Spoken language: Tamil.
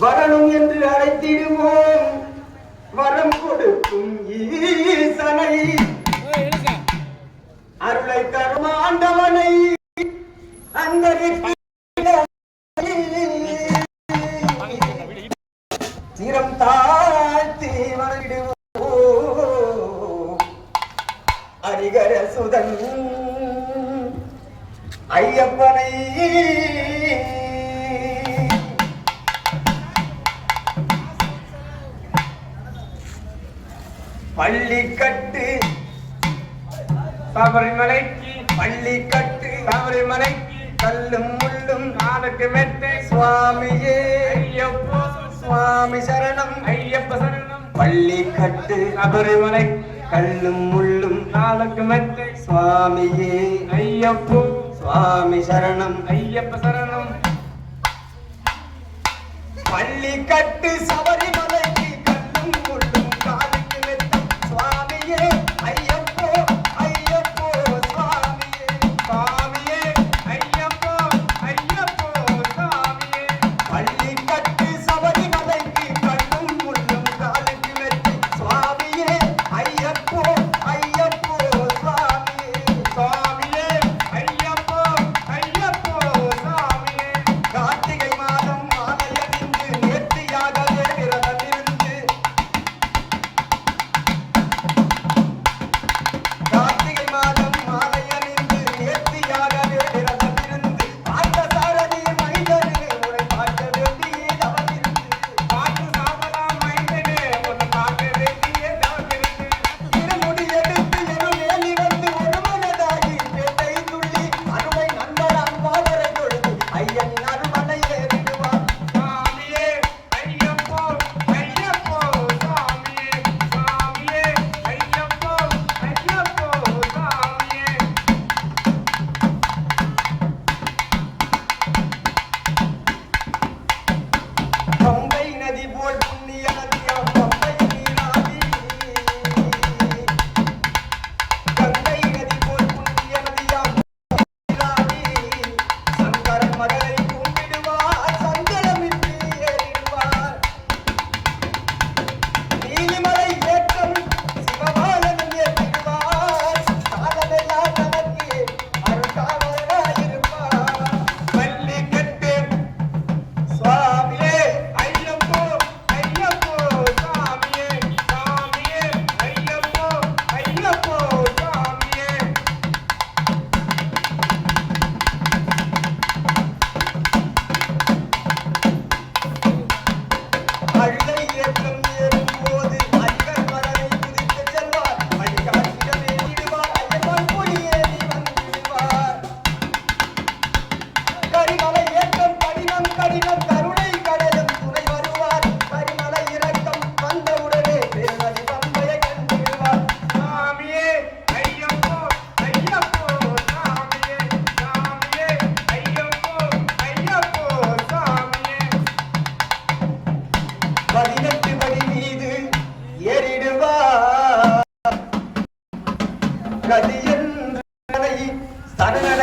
வரணும் என்று அழைத்திடுவோம். வரம் கொடுக்கும் ஈசனை. அருளை தரும் ஆண்டவனை. அந்தரிக்கு ஐயப்பனை. பள்ளிக்கட்டு. சபரிமலைக்கு பள்ளிக்கட்டு. சபரிமலைக்கு கல்லும் முள்ளும் நாளுக்கு மெத்தை சுவாமியே. ஐயப்போ. சுவாமி சரணம். ஐயப்ப சரணம். பள்ளிக்கட்டு. சபரிமலை கல்லும் முள்ளும் நாளுக்கு மெத்தை சுவாமியே. ஐயப்போ. சுவாமி சரணம். ஐயப்ப சரணம். பள்ளி கட்டு சபரிமலைக்கு கல்லும் கொள்ளும் காலுக்கு மெத்தம். சுவாமியே ஐயப்போ ஐயப்போ சுவாமியே. சுவாமியே. பள்ளி 看第。